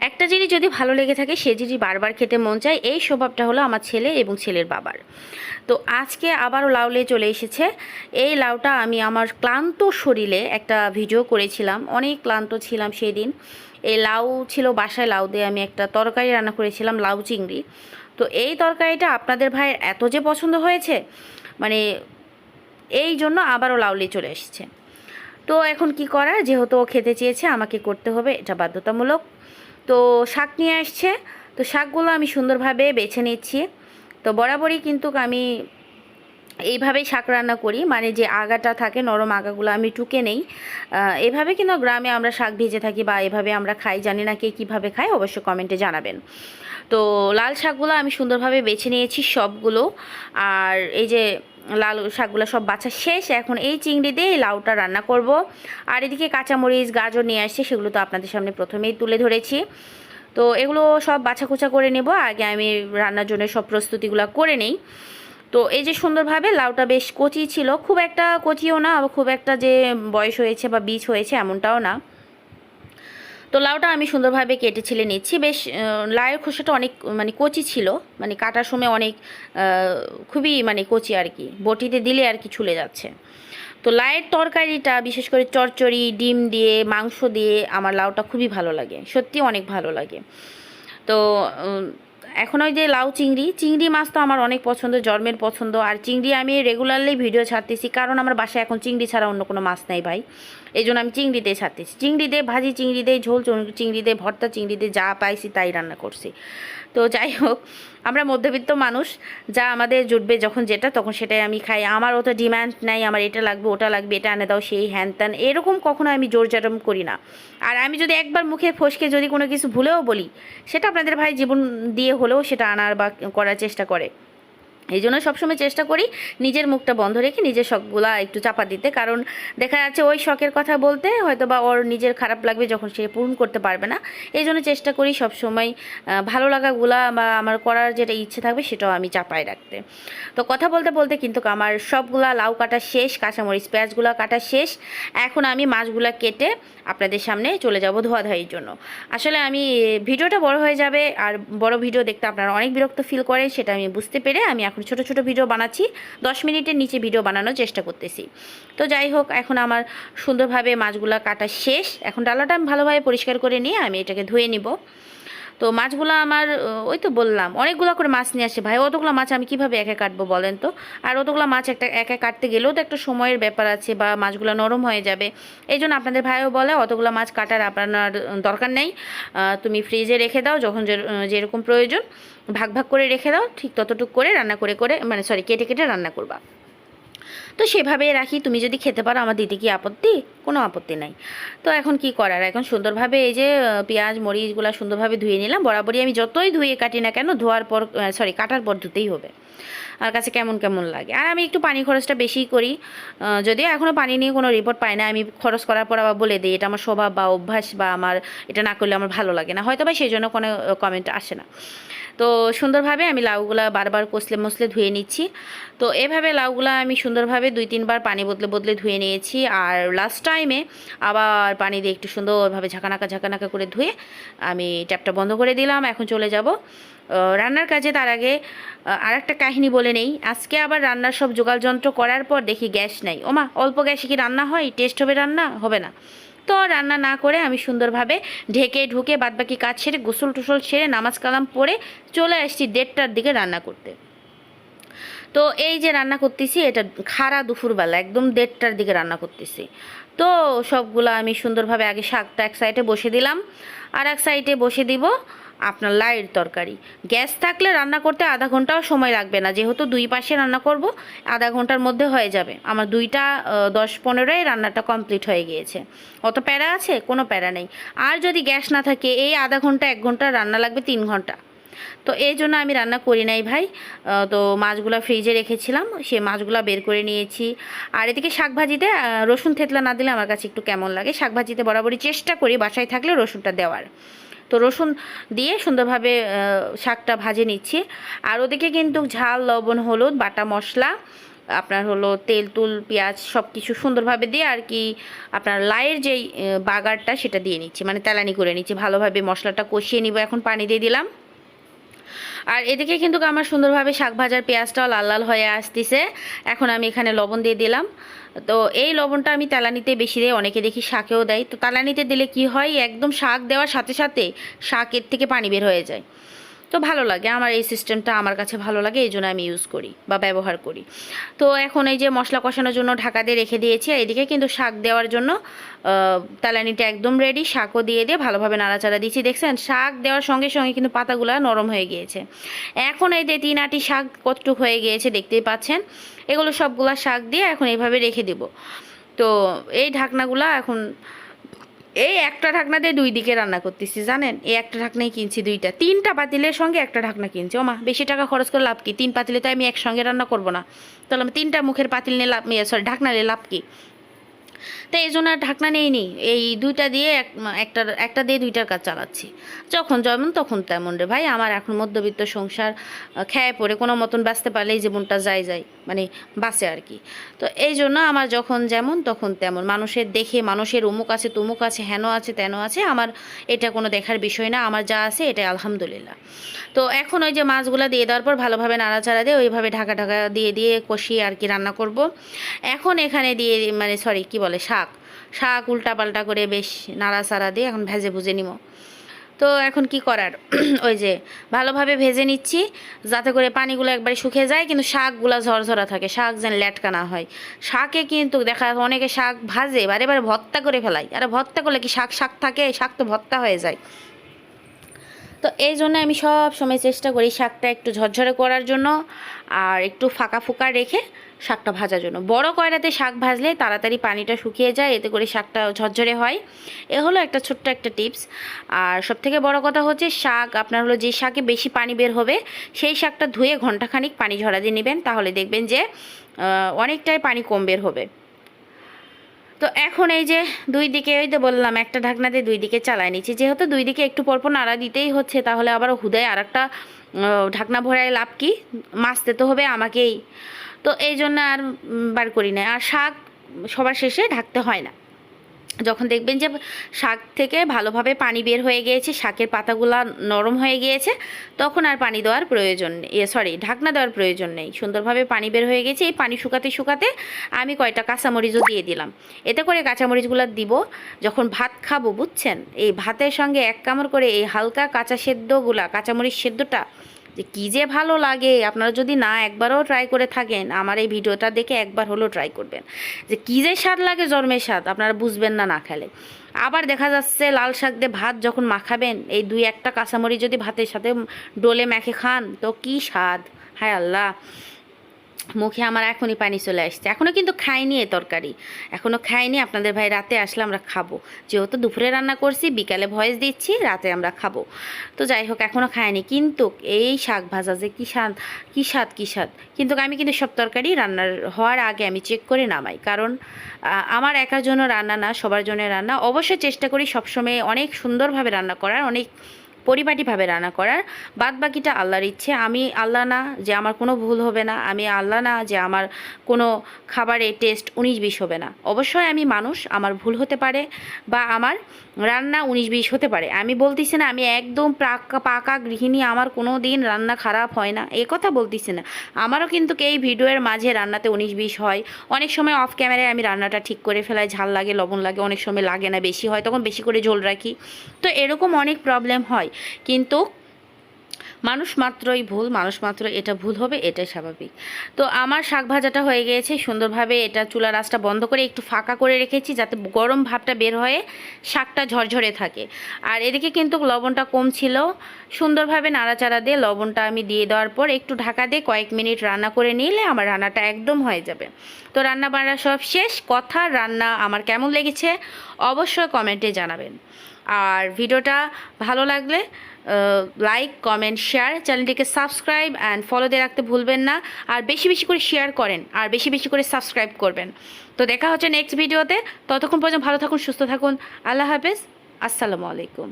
একটা জিনিস যদি ভালো লেগে থাকে, সে জিনিস বারবার খেতে মন চায়, এই স্বভাবটা হলো আমার ছেলে এবং ছেলের বাবার। তো আজকে আবারও লাউলে চলে এসেছে। এই লাউটা আমি আমার ক্লান্ত শরীরে একটা ভিডিও করেছিলাম, অনেক ক্লান্ত ছিলাম সেই দিন এই লাউ ছিল বাসায়, লাউ দিয়ে আমি একটা তরকারি রান্না করেছিলাম, লাউ চিংড়ি। তো এই তরকারিটা আপনাদের ভাইয়ের এত যে পছন্দ হয়েছে মানে এই জন্য আবারও লাউলি চলে এসেছে। তো এখন কি করার? যেহেতু ও খেতে চেয়েছে, আমাকে করতে হবে, এটা বাধ্যতামূলক। তো শাক নিয়ে আসছে। তো শাকগুলো আমি সুন্দরভাবে বেছে নিচ্ছি। তো বরাবরই কিন্তু আমি এইভাবেই শাক রান্না করি। মানে যে আগাটা থাকে, নরম আগাগুলো আমি টুকে নেই। এভাবে কিন্তু গ্রামে আমরা শাক ভেজে থাকি বা এভাবে আমরা খাই। জানি না কে কীভাবে খায় অবশ্যই কমেন্টে জানাবেন। তো লাল শাকগুলো আমি সুন্দরভাবে বেছে নিয়েছি সবগুলো। আর এই যে লাল শাকগুলো সব বাছা শেষ। এখন এই চিংড়ি দিয়ে এই লাউটা রান্না করব। আর এদিকে কাঁচামরিচ, গাজর নিয়ে আসছে, সেগুলো তো আপনাদের সামনে প্রথমেই তুলে ধরেছি। তো এগুলো সব বাছা কুচা করে নেব। আগে আমি রান্নার জন্য সব প্রস্তুতিগুলো করে নেই। তো এই যে সুন্দরভাবে লাউটা বেশ কচি ছিল, খুব একটা কচিও না, খুব একটা যে বয়স হয়েছে বা বীজ হয়েছে এমনটাও না। তো লাউটা আমি সুন্দরভাবে কেটে ছিলে নিচ্ছি। বেশ লাউয়ের খোসাটা অনেক মানে কচি ছিল মানে কাটার সময় অনেক খুবই মানে কচি আর কি, বটিতে দিলে আর কি ছুলে যাচ্ছে। তো লাউয়ের তরকারিটা, বিশেষ করে চচ্চড়ি ডিম দিয়ে, মাংস দিয়ে আমার লাউটা খুবই ভালো লাগে সত্যি অনেক ভালো লাগে। তো এখন ওই যে লাউ চিংড়ি চিংড়ি মাছ তো আমার অনেক পছন্দ, জন্মের পছন্দ, আর চিংড়ি আমি রেগুলারলি ভিডিও ছাড়তেছি, কারণ আমার বাসায় এখন চিংড়ি ছাড়া অন্য কোনো মাছ নাই ভাই। এই জন্য আমি চিংড়ি দিয়ে ছাড়তেছি। চিংড়ি দিয়ে ভাজি, চিংড়ি দিয়ে ঝোল চিংড়ি দিয়ে ভর্তা, চিংড়ি দিয়ে যা পাইছি তাই রান্না করছি। তো যাই হোক, আমরা মধ্যবিত্ত মানুষ, যা আমাদের জুটবে যখন যেটা, তখন সেটাই আমি খাই। আমার অত ডিমান্ড নাই, আমার এটা লাগবে, ওটা লাগবে, এটা আনে দাও, সেই হ্যান ত্যান, এরকম কখনো আমি জোর জারম করি না। আর আমি যদি একবার মুখে ফসকে যদি কোনো কিছু ভুলেও বলি, সেটা আপনাদের ভাই জীবন দিয়ে হলেও সেটা আনার বা করার চেষ্টা করে। এই জন্য সবসময় চেষ্টা করি নিজের মুখটা বন্ধ রেখে নিজের শখগুলা একটু চাপা দিতে। কারণ দেখা যাচ্ছে ওই শখের কথা বলতে হয়তো বা ওর নিজের খারাপ লাগবে যখন সে পূরণ করতে পারবে না। এই জন্য চেষ্টা করি সবসময় ভালো লাগাগুলা বা আমার করার যেটা ইচ্ছে থাকবে সেটাও আমি চাপায় রাখতে। তো কথা বলতে বলতে কিন্তু আমার সবগুলা লাউ কাটা শেষ, কাঁচামরিচ, পেঁয়াজগুলো কাটা শেষ। এখন আমি মাছগুলা কেটে আপনাদের সামনে চলে যাব ধোয়াধাইয়ের জন্য। আসলে আমি ভিডিওটা বড় হয়ে যাবে আর বড় ভিডিও দেখতে আপনারা অনেক বিরক্ত ফিল করেন, সেটা আমি বুঝতে পেরে আমি ছোট ছোট ভিডিও বানাচ্ছি। দশ মিনিটের নিচে ভিডিও বানানোর চেষ্টা করতেছি। তো যাই হোক, এখন আমার সুন্দরভাবে মাছগুলা কাটা শেষ। এখন ডালাটা আমি ভালোভাবে পরিষ্কার করে নিয়ে আমি এটাকে ধুয়ে নিব। তো মাছগুলো আমার ওই তো বললাম, অনেকগুলো করে মাছ নিয়ে আসে ভাই। অতগুলো মাছ আমি কীভাবে একা কাটবো বলেন তো? আর অতগুলো মাছ একটা একা কাটতে গেলেও তো একটা সময়ের ব্যাপার আছে বা মাছগুলো নরম হয়ে যাবে। এই জন্য আপনাদের ভাইও বলে, অতগুলো মাছ কাটার আপনার দরকার নেই। তুমি ফ্রিজে রেখে দাও, যখন যেরকম প্রয়োজন, ভাগ ভাগ করে রেখে দাও, ঠিক ততটুকু করে রান্না করে করে মানে সরি কেটে কেটে রান্না করবা। তো সেভাবেই রাখি। তুমি যদি খেতে পারো, আমার দিতে কি আপত্তি? কোনো আপত্তি নাই। তো এখন কি করার? এখন সুন্দরভাবে এই যে পেঁয়াজ, মরিচগুলো সুন্দরভাবে ধুয়ে নিলাম। বরাবরই আমি যতই ধুয়ে কাটি না কেন, ধোয়ার পর সরি কাটার পর ধুতেই হবে। আর কাছে কেমন কেমন লাগে। আর আমি একটু পানি খরচটা বেশিই করি। যদিও এখনও পানি নিয়ে কোনো রিপোর্ট পাই না। আমি খরচ করার পর আবার বলে দিই, এটা আমার স্বভাব বা অভ্যাস বা আমার, এটা না করলে আমার ভালো লাগে না। হয়তো বা সেই জন্য কোনো কমেন্ট আসে না। তো সুন্দরভাবে আমি লাউগুলা বারবার কষলে মসলে ধুয়ে নিচ্ছি। তো এভাবে লাউগুলা আমি সুন্দরভাবে দুই তিনবার পানি বদলে বদলে ধুয়ে নিয়েছি আর লাস্ট টাইমে আবার পানি দিয়ে একটু সুন্দরভাবে ঝাঁকানাকা ঝাঁকানাকা করে ধুয়ে আমি ট্যাপটা বন্ধ করে দিলাম, এখন চলে যাব। রান্নার কাজে তার আগে আর একটা কাহিনী বলে নেই। আজকে আবার রান্নার সব জোগাড় যন্ত্র করার পর দেখি গ্যাস নাই। ওমা, অল্প গ্যাসে কি রান্না হয়? টেস্ট হবে রান্না? হবে না। তো রান্না না করে আমি সুন্দরভাবে ঢেকে ঢুকে বাদবাকি কাজ ছেড়ে গোসল টুসল সেরে নামাজ কালাম পড়ে চলে আসছি দেড়টার দিকে রান্না করতে। তো এই যে রান্না করতেছি, এটা খাড়া দুপুরবেলা, একদম দেড়টার দিকে রান্না করতেছি। তো সবগুলো আমি সুন্দরভাবে আগে শাকটা এক সাইডে বসে দিলাম। আর এক সাইডে বসে দিব আপনার লাইয়ের তরকারি। গ্যাস থাকলে রান্না করতে আধা ঘন্টাও সময় লাগবে না। যেহেতু দুই পাশে রান্না করব, আধা ঘণ্টার মধ্যে হয়ে যাবে। আমার দুইটা দশ পনেরোয় রান্নাটা কমপ্লিট হয়ে গিয়েছে। অত প্যারা আছে? কোনো প্যারা নেই। আর যদি গ্যাস না থাকে, এই আধা ঘণ্টা, এক ঘণ্টা রান্না লাগবে তিন ঘণ্টা। তো এই জন্য আমি রান্না করি নাই ভাই। তো মাছগুলো ফ্রিজে রেখেছিলাম। সে মাছগুলো বের করে নিয়েছি। আর এদিকে শাক ভাজিতে রসুন থেতলা না দিলে আমার কাছে একটু কেমন লাগে। শাক ভাজিতে বরাবরই চেষ্টা করি বাসায় থাকলে রসুনটা দেওয়ার। তো রসুন দিয়ে সুন্দরভাবে শাকটা ভাজে নিচ্ছি। আর ওদিকে কিন্তু ঝাল, লবণ, হলুদ, বাটা মশলা, আপনার হলো তেল, তুল, পেঁয়াজ সব কিছু সুন্দরভাবে দিয়ে আর কি আপনার লায়ের যেই বাগারটা সেটা দিয়ে নিচ্ছি। মানে তেলানি করে নিচ্ছি। ভালোভাবে মশলাটা কষিয়ে নিব। এখন পানি দিয়ে দিলাম। আর এদিকে কিন্তু আমার সুন্দরভাবে শাক ভাজার পেঁয়াজটাও লাল লাল হয়ে আসতেছে। এখন আমি এখানে লবণ দিয়ে দিলাম। তো এই লবণটা আমি তেলানিতে বেশি দেয় অনেকে দেখি শাকেও দেয়। তো তেলানিতে দিলে কি হয়? একদম শাক দেওয়ার সাথে সাথে শাকের থেকে পানি বের হয়ে যায়। তো ভালো লাগে। আমার এই সিস্টেমটা আমার কাছে ভালো লাগে, এই জন্য আমি ইউজ করি বা ব্যবহার করি। তো এখন এই যে মশলা কষানোর জন্য ঢাকা দিয়ে রেখে দিয়েছি, আর এদিকে কিন্তু শাক দেওয়ার জন্য তালানিটা একদম রেডি শাকও দিয়ে দিয়ে ভালোভাবে নাড়াচাড়া দিচ্ছি। দেখছেন, শাক দেওয়ার সঙ্গে সঙ্গে কিন্তু পাতাগুলো নরম হয়ে গিয়েছে। এখন এই যে তিন আটি শাক কতটুক হয়ে গিয়েছে দেখতেই পাচ্ছেন, এগুলো সবগুলা শাক দিয়ে এখন এইভাবে রেখে দেব। তো এই ঢাকনাগুলা এখন এই একটা ঢাকনা দিয়ে দুই দিকে রান্না করতেছি, জানেন? এই একটা ঢাকনাই কিনছি দুইটা। তিনটা পাতিলের সঙ্গে একটা ঢাকনা কিনছি। ওমা, বেশি টাকা খরচ করে লাভ কি? তিন পাতিলে তো আমি একসঙ্গে রান্না করব না। তাহলে আমি তিনটা মুখের পাতিল নিয়ে লাভ সরি ঢাকনা নিয়ে লাভ কি? তো এই জন্য আর ঢাকনা নেইনি এই দুইটা দিয়ে এক, একটা একটা দিয়ে দুইটার কাজ চালাচ্ছি। যখন যেমন তখন তেমন রে ভাই। আমার এখন মধ্যবিত্ত সংসার খেয়ে পড়ে কোনো মতন বাঁচতে পারলেই জীবনটা যায় যায়। মানে বাঁচে আর কি। তো এই জন্য আমার যখন যেমন তখন তেমন। মানুষের দেখে, মানুষের অমুক আছে, তমুক আছে, হেন আছে, তেন আছে, আমার এটা কোনো দেখার বিষয় না। আমার যা আছে এটা আলহামদুলিল্লাহ। তো এখন ওই যে মাছগুলো দিয়ে দেওয়ার পর ভালোভাবে নাড়াচাড়া দিয়ে ওইভাবে ঢাকা ঢাকা দিয়ে দিয়ে কষিয়ে আর কি রান্না করব। এখন এখানে দিয়ে মানে সরি কি বলে শাক। শাক উল্টা পাল্টা করে বেশ নাড়াচাড়া দিয়ে এখন ভেজে ভুজে নিব। তো এখন কি করার? ওই যে, ভালোভাবে ভেজে নিচ্ছি যাতে করে পানিগুলো একবারে শুকিয়ে যায়, কিন্তু শাকগুলো ঝরঝরা থাকে, শাক যেন ল্যাটকা না হয়। শাকে কিন্তু দেখা যাচ্ছে অনেকে শাক ভাজে বারে বারে ভর্তা করে ফেলায় আর ভর্তা করলে কি শাক শাক থাকে? শাক তো ভর্তা হয়ে যায়। তো এই জন্য আমি সব সময় চেষ্টা করি শাকটা একটু ঝরঝরে করার জন্য আর একটু ফাঁকা ফুকা রেখে শাকটা ভাজার জন্য। বড় কয়রাতে শাক ভাজলে তাড়াতাড়ি পানিটা শুকিয়ে যায়, এতে করে শাকটা ঝরঝরে হয়। এ হলো একটা ছোট্ট একটা টিপস। আর সবথেকে বড় কথা হচ্ছে শাক, আপনার হলো যে শাকে বেশি পানি বের হবে, সেই শাকটা ধুয়ে ঘন্টাখানিক পানি ঝরা দিয়ে নেবেন, তাহলে দেখবেন যে অনেকটাই পানি কম বের হবে। তো এখন এই যে দুই দিকে ওই তো বললাম, একটা ঢাকনা দিয়ে দুই দিকে চালাই নিচ্ছি। যেহেতু দুই দিকে একটু পরপর নাড়া দিতেই হচ্ছে, তাহলে আবার হুদায় আর একটা ঢাকনা ভরায় লাভ কি? মাছতে তো হবে আমাকেই। তো এই জন্য আর বার করি না। আর শাক সবার শেষে ঢাকতে হয় না। যখন দেখবেন যে শাক থেকে ভালোভাবে পানি বের হয়ে গিয়েছে, শাকের পাতাগুলা নরম হয়ে গিয়েছে, তখন আর পানি দেওয়ার প্রয়োজন নেই সরি ঢাকনা দেওয়ার প্রয়োজন নেই। সুন্দরভাবে পানি বের হয়ে গেছে, এই পানি শুকাতে শুকাতে আমি কয়টা কাঁচামরিচও দিয়ে দিলাম। এতে করে কাঁচামরিচগুলো দিব, যখন ভাত খাব, বুঝছেন? এই ভাতের সঙ্গে এক কামড় করে এই হালকা কাঁচা সেদ্ধগুলা, কাঁচামরিচ সেদ্ধটা যে কী যে ভালো লাগে। আপনারা যদি না একবারও ট্রাই করে থাকেন, আমার এই ভিডিওটা দেখে একবার হলেও ট্রাই করবেন। যে কী যে স্বাদ লাগে জন্মের স্বাদ, আপনারা বুঝবেন না না খেলে। আবার দেখা যাচ্ছে লাল শাক দিয়ে ভাত যখন মাখাবেন, এই দুই একটা কাঁচামরি যদি ভাতের সাথে ডোলে মেখে খান, তো কী স্বাদ। হায় আল্লাহ। মুখে আমার এখনই পানি চলে আসছে। এখনও কিন্তু খাইনি এ তরকারি। এখনও খাইনি। আপনাদের ভাই রাতে আসলে আমরা খাব। যেহেতু দুপুরে রান্না করছি, বিকালে ভয়েস দিচ্ছি, রাতে আমরা খাব। তো যাই হোক এখনও খাইনি। কিন্তু এই শাক ভাজা যে কী স্বাদ কী স্বাদ কী স্বাদ। কিন্তু আমি কিন্তু সব তরকারি রান্নার হওয়ার আগে আমি চেক করে নামাই। কারণ আমার একার জন্য রান্না না, সবার জন্য রান্না। অবশ্যই চেষ্টা করি সবসময় অনেক সুন্দরভাবে রান্না করার, অনেক পরিপাটিভাবে রান্না করার বাদ বাকিটা আল্লাহর ইচ্ছে। আমি আল্লাহ না যে আমার কোনো ভুল হবে না, আমি আল্লাহ না যে আমার কোনো খাবারে টেস্ট উনিশ বিশ হবে না। অবশ্যই আমি মানুষ, আমার ভুল হতে পারে বা আমার রান্না উনিশ বিশ হতে পারে। আমি বলতেছি না, আমি একদম পাকা পাকা গৃহিণী, আমার কোনো দিন রান্না খারাপ হয় না। এ কথা বলতেছি না। আমারও কিন্তু এই ভিডিওর মাঝে রান্নাতে উনিশ বিশ হয়। অনেক সময় অফ ক্যামেরায় আমি রান্নাটা ঠিক করে ফেলাই, ঝাল লাগে, লবণ লাগে, অনেক সময় লাগে না, বেশি হয়, তখন বেশি করে ঝোল রাখি। তো এরকম অনেক প্রবলেম হয়। কিন্তু মানুষ মাত্রই ভুল, মানুষ মাত্র এটা ভুল হবে, এটাই স্বাভাবিক। তো আমার শাক ভাজাটা হয়ে গিয়েছে, সুন্দরভাবে এটা চুলা রাসটা বন্ধ করে একটু ফাঁকা করে রেখেছি যাতে গরম ভাবটা বের হয়ে শাকটা ঝরঝরে থাকে। আর এদিকে কিন্তু লবণটা কম ছিল, সুন্দরভাবে নাড়াচাড়া দিয়ে লবণটা আমি দিয়ে দেওয়ার পর একটু ঢাকা দিয়ে কয়েক মিনিট রান্না করে নিলে আমার রান্নাটা একদম হয়ে যাবে। তো রান্না বান্না সব শেষ, কথা রান্না আমার কেমন লেগেছে অবশ্যই কমেন্টে জানাবেন। আর ভিডিওটা ভালো লাগলে লাইক কমেন্ট শেয়ার চ্যানেলটিকে সাবস্ক্রাইব অ্যান্ড ফলো দিয়ে রাখতে ভুলবেন না। আর বেশি বেশি করে শেয়ার করেন, আর বেশি বেশি করে সাবস্ক্রাইব করবেন। তো দেখা হচ্ছে নেক্সট ভিডিওতে ততক্ষণ পর্যন্ত ভালো থাকুন, সুস্থ থাকুন। আল্লাহ হাফেজ। আসসালামু আলাইকুম।